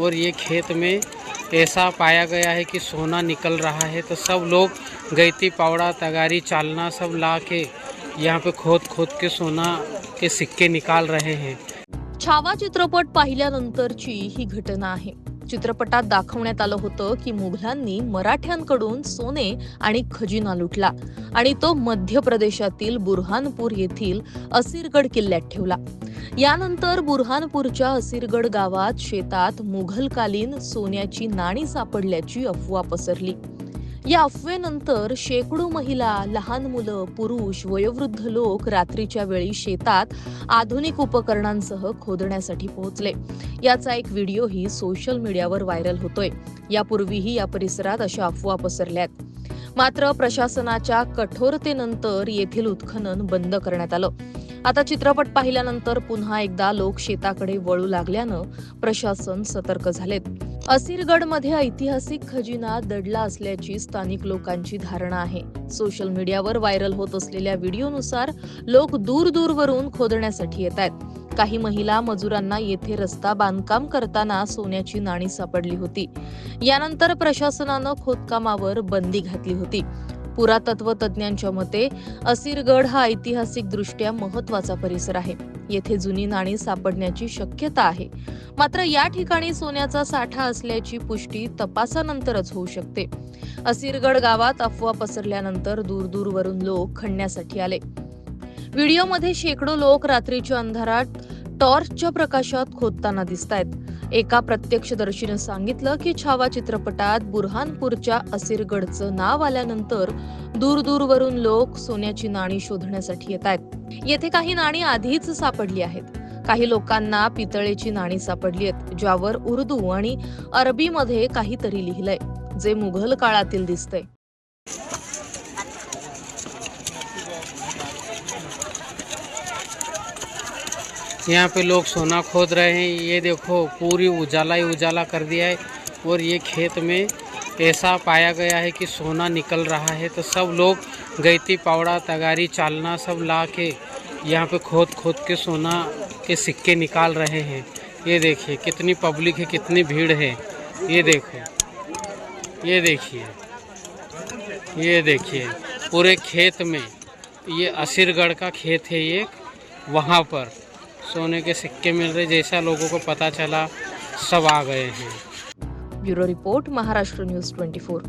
और ये खेत में ऐसा पाया गया है कि सोना निकल रहा है तो सब लोग गैती, पावड़ा, तगारी, चालना सब ला के यहाँ पे खोद खोद के सोना के सिक्के निकाल रहे हैं। छावा चित्रपट पाहिल्यानंतरची ही घटना आहे. चित्रपटात दाखवण्यात आलं होतं की मुघलांनी मराठ्यांकडून सोने आणि खजिना लुटला आणि तो मध्य प्रदेशातील बुरहानपूर येथील असिरगड किल्ल्यात ठेवला. यानंतर बुरहानपूरच्या असिरगड गावात शेतात मुघलकालीन सोन्याची नाणी सापडल्याची अफवा पसरली. या अफवेनंतर शेकडो महिला लहान मुलं पुरुष वयोवृद्ध लोक रात्रीच्या वेळी शेतात आधुनिक उपकरणांसह खोदण्यासाठी पोहोचले. याचा एक व्हिडिओही सोशल मीडियावर व्हायरल होतोय. यापूर्वीही या परिसरात अशा अफवा पसरल्यात. मात्र प्रशासनाच्या कठोरतेनंतर येथील उत्खनन बंद करण्यात आलं. आता चित्रपट पाहिल्यानंतर पुन्हा एकदा लोक शेताकडे वळू लागल्यानं प्रशासन सतर्क झालेत. असिरगडमध्ये ऐतिहासिक खजिना दडला असल्याची स्थानिक लोकांची धारणा आहे. सोशल मीडियावर व्हायरल होत असलेल्या व्हिडिओनुसार लोक दूर दूरवरून खोदण्यासाठी येत आहेत. काही महिला मजुरांना येथे रस्ता बांधकाम करताना सोन्याची नाणी सापडली होती. यानंतर प्रशासनानं खोदकामावर बंदी घातली होती. पुरातत्व तज्ज्ञांच्या मते असिरगड हा ऐतिहासिकदृष्ट्या महत्त्वाचा परिसर आहे. येथे जुनी नाणी सापडण्याची शक्यता आहे. मात्र या ठिकाणी सोन्याचा साठा असल्याची पुष्टी तपासानंतरच होऊ शकते. असिरगड गावात अफवा पसरल्यानंतर दूरदूरवरून लोक खणण्यासाठी आले. व्हिडिओमध्ये शेकडो लोक रात्रीच्या अंधारात टॉर्चच्या प्रकाशात खोदताना दिसत आहेत एका प्रत्यक्षदर्शीनं सांगितलं की छावा चित्रपटात बुरहानपूरच्या असिरगडचं नाव आल्यानंतर दूरदूरवरून लोक सोन्याची नाणी शोधण्यासाठी येत आहेत येथे काही नाणी आधीच सापडली आहेत. काही लोकांना पितळेची नाणी सापडली आहेत ज्यावर उर्दू आणि अरबीमध्ये काहीतरी लिहिलंय जे मुघल काळातील दिसतंय. यहाँ पे लोग सोना खोद रहे हैं। ये देखो, पूरी उजाला ही उजाला कर दिया है और ये खेत में ऐसा पाया गया है कि सोना निकल रहा है। तो सब लोग गैती, पावड़ा, तगारी, चालना सब ला के यहाँ पे खोद खोद के सोना के सिक्के निकाल रहे हैं। ये देखिए, कितनी पब्लिक है, कितनी भीड़ है। ये देखो, ये देखिए ये देखिए, पूरे खेत में ये असीरगढ़ का खेत है ये, वहाँ पर। सोने के सिक्के मिल रहे जैसा लोगों को पता चला सब आ गए हैं। Bureau report Maharashtra news twenty four.